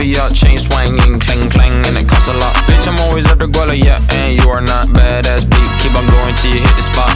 chain swinging, clang clang, and it costs a lot. Bitch, I'm always at the guala, yeah, and you are not badass beat. Keep on going till you hit the spot.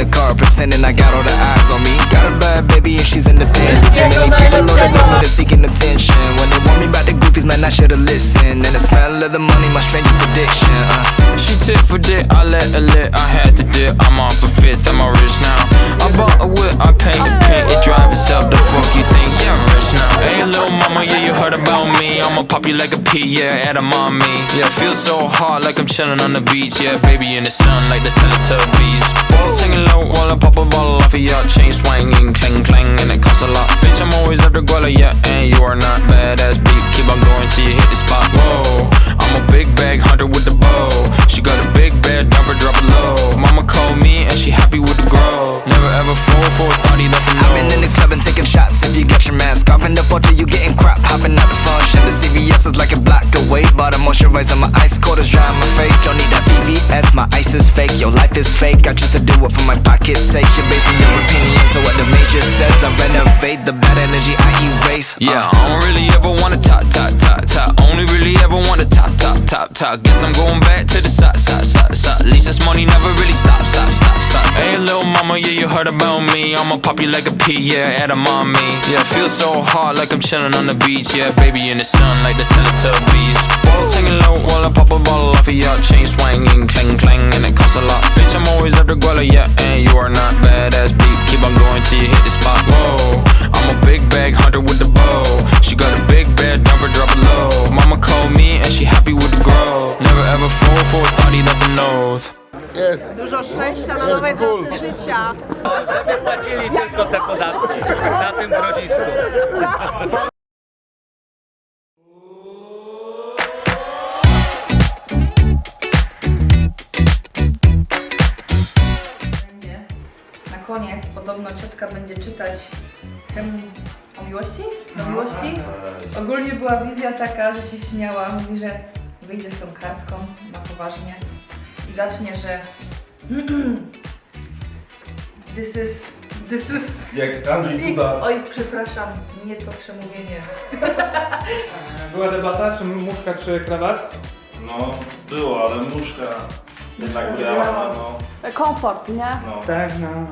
The car, pretending I got all the eyes on me. Got a bad baby and she's independent. Too many people know that know me, they're seeking attention. When they want me about the goofies, man, I should've listened. And the smell of the money, my strangest addiction. Uh. Tit for dick, I let her lit, I had to dip. I'm off a fifth, I'm all rich now. I bought a whip, I paint the paint, it drive itself. The fuck you think? Yeah, I'm rich now. Hey, little mama, yeah, you heard about me. I'ma pop you like a pea, yeah, at a mommy. Yeah, feel so hot like I'm chilling on the beach. Yeah, baby in the sun like the Teletubbies. Balls hanging low while I pop a bottle off of your chain swinging, clang clang, and it costs a lot. Bitch, I'm always the guala, yeah, and you are not badass beat. Keep on going till you hit the spot. Whoa, I'm a big bag hunter with the fuck do you get? Crap. Hopping out the function. The CVS is like a block away. Bought a moisturizer, my ice cold is dry on my face. Don't need that VVS, my ice is fake. Your life is fake. I just to do it for my pocket's sake. You're basing your opinion, so what the major says. I renovate the bad energy I erase. Uh, Yeah, I don't really ever wanna top, top, top, top. Only really ever wanna top, top, top, top. Guess I'm going back to the side, side, side, side. At least this money never really stop, stop, stop, stop. Hey, little mama, yeah, you heard about me. I'ma pop you like a pea, yeah, at a mommy. Yeah, feel so hot like I'm chilling on the beach. Yeah, baby in the sun like the Teletubbies. Balls hanging low while I pop a bottle off of your chain swinging, clang clang, and it costs a lot. Bitch, I'm always at the guala, yeah, and you are not badass beat. Keep on going till you hit the spot. Whoa, I'm a big bag hunter with the bow. She got a big bed, number drop it low. Mama called me and she happy with the grow. Never ever fall for a thotty, that's an oath. Jest. Dużo szczęścia na nowej cool. drodze życia. Płacili tylko te podatki na tym grodzisku. Koniec podobno ciotka będzie czytać hem o miłości? O miłości? Ogólnie była wizja taka, że się śmiała, mówi, że wyjdzie z tą kartką na poważnie i zacznie, że this is, this is Jak Andrzej Duda. oj, przepraszam, nie to przemówienie. Była debata, czy muszka, czy krawat? No, było, ale muszka jednak grała, no. Komfort, nie? no. Tak, no. no.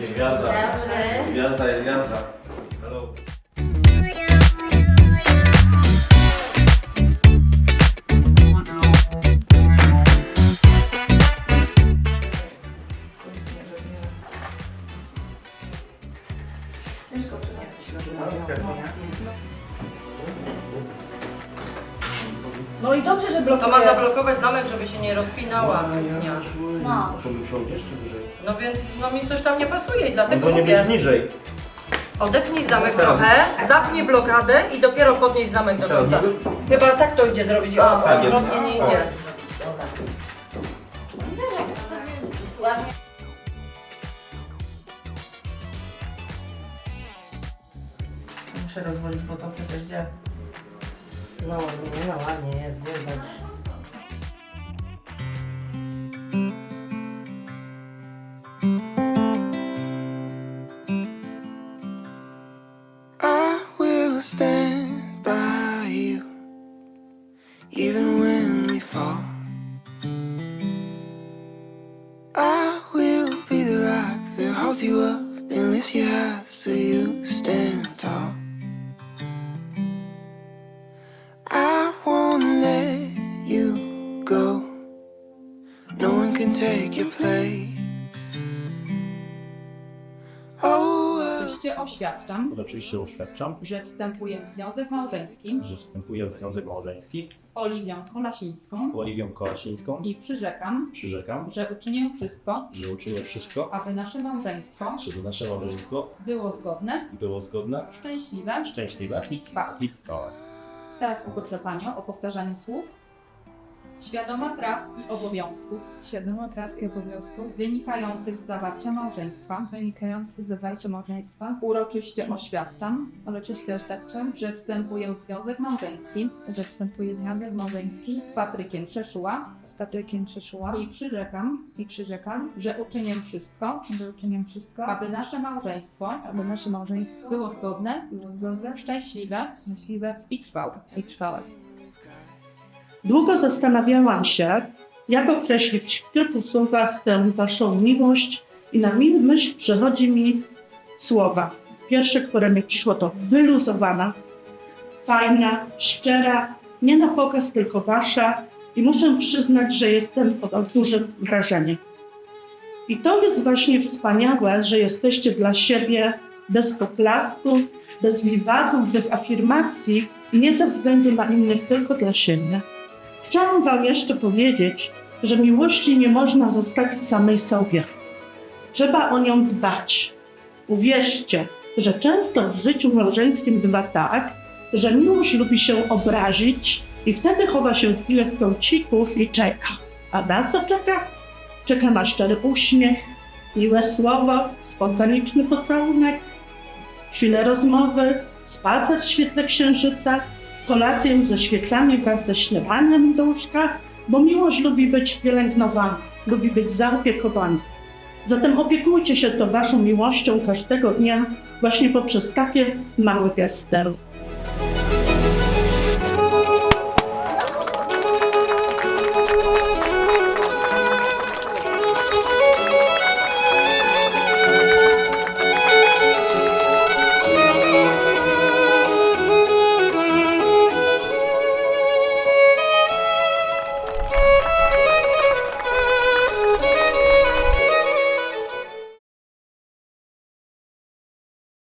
Gwiazda. Gwiazda jest gwiazda. Hello. Ciężko. No i dobrze, że To blokuje. ma zablokować zamek, żeby się nie rozpinała suknia. No. No więc no mi coś tam nie pasuje i dlatego To nie mówię, być niżej. odepnij zamek trochę, zapnij blokadę i dopiero podnieść zamek do końca. Chyba tak to idzie zrobić, Tak odwrotnie nie idzie. Muszę rozłożyć, bo to przecież gdzie? No, no ładnie jest, I will stand by you, even take your place. Oh, uh, Oczywiście oświadczam, Oczywiście oświadczam, że wstępuję w związek małżeński że wstępuję w związek małżeński z Oliwią Kolasińską z Oliwią Kolasińską i przyrzekam, przyrzekam, że uczynię wszystko, że uczynię wszystko, aby nasze małżeństwo żeby nasze małżeństwo było zgodne, było zgodne, szczęśliwe szczęśliwe i trwałe. i trwałe. Teraz poproszę Panią o powtarzanie słów. Świadoma praw i obowiązków. Świadoma praw i obowiązków. Wynikających z zawarcia małżeństwa. Wynikających z zawarcia małżeństwa. Uroczyście oświadczam, uroczyście oświadczam, że wstępuję w związek małżeński. że wstępuję związek małżeński z Patrykiem Przeszuła z Patrykiem Przeszuła i przyrzekam, i przyrzekam, że uczynię wszystko, że uczynię wszystko, aby nasze małżeństwo aby nasze małżeństwo było zgodne, było zgodne, szczęśliwe szczęśliwe i trwałe. i trwałe. Długo zastanawiałam się, jak określić w kilku słowach tę waszą miłość i na myśl przychodzi mi słowa. Pierwsze, które mi przyszło to wyluzowana, fajna, szczera, nie na pokaz, tylko wasza i muszę przyznać, że jestem pod dużym wrażeniem. I to jest właśnie wspaniałe, że jesteście dla siebie bez poklasku, bez wiwatów, bez afirmacji i nie ze względu na innych, tylko dla siebie. Chciałam Wam jeszcze powiedzieć, że miłości nie można zostawić samej sobie. Trzeba o nią dbać. Uwierzcie, że często w życiu małżeńskim bywa tak, że miłość lubi się obrazić i wtedy chowa się chwilę w kąciku i czeka. A na co czeka? Czeka na szczery uśmiech, miłe słowo, spontaniczny pocałunek, chwilę rozmowy, spacer w świetle księżyca, kolację ze świecami wraz ze śniadaniem do łóżka, bo miłość lubi być pielęgnowana, lubi być zaopiekowana. Zatem opiekujcie się to waszą miłością każdego dnia właśnie poprzez takie małe gesty.